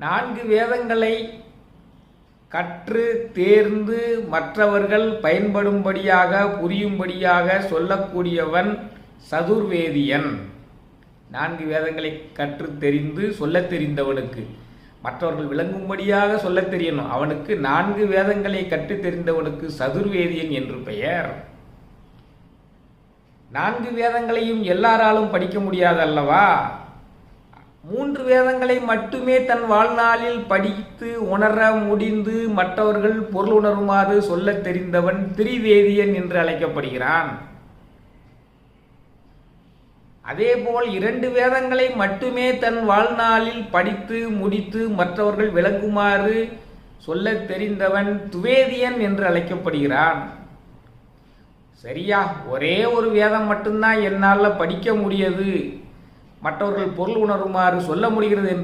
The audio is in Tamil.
நான்கு வேதங்களை கற்று தேர்ந்து மற்றவர்கள் பயன்படும்படியாக புரியும்படியாக சொல்லக்கூடியவன் சதுர்வேதியன். நான்கு வேதங்களை கற்று தெரிந்து சொல்லத் தெரிந்தவனுக்கு. மற்றவர்கள் விளங்கும்படியாக சொல்லத் தெரியணும். அவனுக்கு நான்கு வேதங்களை கற்று தெரிந்தவனுக்கு சதுர்வேதியன் என்று பெயர். நான்கு வேதங்களையும் எல்லாராலும் படிக்க முடியாது அல்லவா மூன்று வேதங்களை மட்டுமே தன் வாழ்நாளில் படித்து உணர முடிந்து மற்றவர்கள் பொருள் உணருமாறு சொல்லத் தெரிந்தவன் திரிவேதியன் என்று அழைக்கப்படுகிறான். அதேபோல் இரண்டு வேதங்களை மட்டுமே தன் வாழ்நாளில் படித்து முடித்து மற்றவர்கள் விளங்குமாறு சொல்லத் தெரிந்தவன் துவேதியன் என்று அழைக்கப்படுகிறான். சரியா? ஒரே ஒரு வேதம் மட்டும்தான் என்னால் படிக்க முடியது. மற்றவர்கள் பொருள் உணருமாறு சொல்ல முடிகிறது என்று